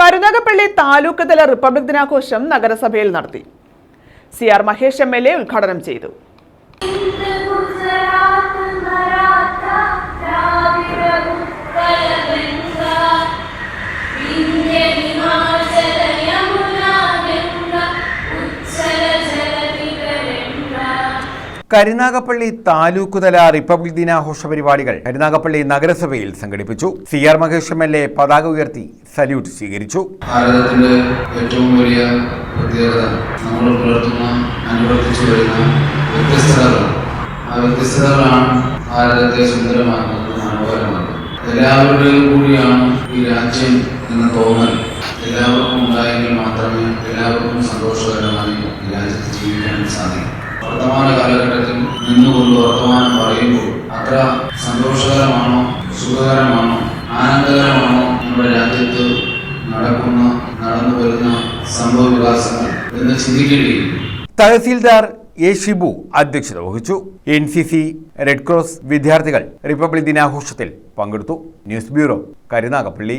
കരുനാഗപ്പള്ളി താലൂക്ക് തല റിപ്പബ്ലിക് ദിനാഘോഷം നഗരസഭയിൽ നടത്തി. C R Mahesh M L A ഉദ്ഘാടനം ചെയ്തു. കരുനാഗപ്പള്ളി താലൂക്ക് തല റിപ്പബ്ലിക് ദിനാഘോഷ പരിപാടികൾ കരുനാഗപ്പള്ളി നഗരസഭയിൽ സംഘടിപ്പിച്ചു. C R Mahesh M L A പതാക ഉയർത്തി സല്യൂട്ട് സ്വീകരിച്ചു. ഭാരതത്തിന്റെ ഏറ്റവും വലിയ നമ്മൾ ആ എല്ലാവരുടെയും കൂടിയാണ് ഈ രാജ്യം എന്ന തോന്നൽ. എല്ലാവർക്കും ഉണ്ടായെങ്കിൽ മാത്രമേ എല്ലാവർക്കും സന്തോഷകരമായി രാജ്യത്ത് ജീവിക്കാൻ സാധിക്കൂ. വർത്തമാന നിന്നുകൊണ്ട് വർത്തമാനം പറയുമ്പോൾ അത്ര സന്തോഷകരമാണോ സുഖകരമാണോ ആനന്ദകരമാണോ നമ്മുടെ രാജ്യത്ത് നടക്കുന്ന നടന്നു വരുന്ന സംഭവ വികാസങ്ങൾ എന്ന് ചിന്തിക്കേണ്ടിയിരിക്കുന്നു. തഹസീൽദാർ എ ഷിബു അധ്യക്ഷത വഹിച്ചു. N C C red cross വിദ്യാർത്ഥികൾ റിപ്പബ്ലിക് ദിനാഘോഷത്തിൽ പങ്കെടുത്തു. News bureau Karunagappally.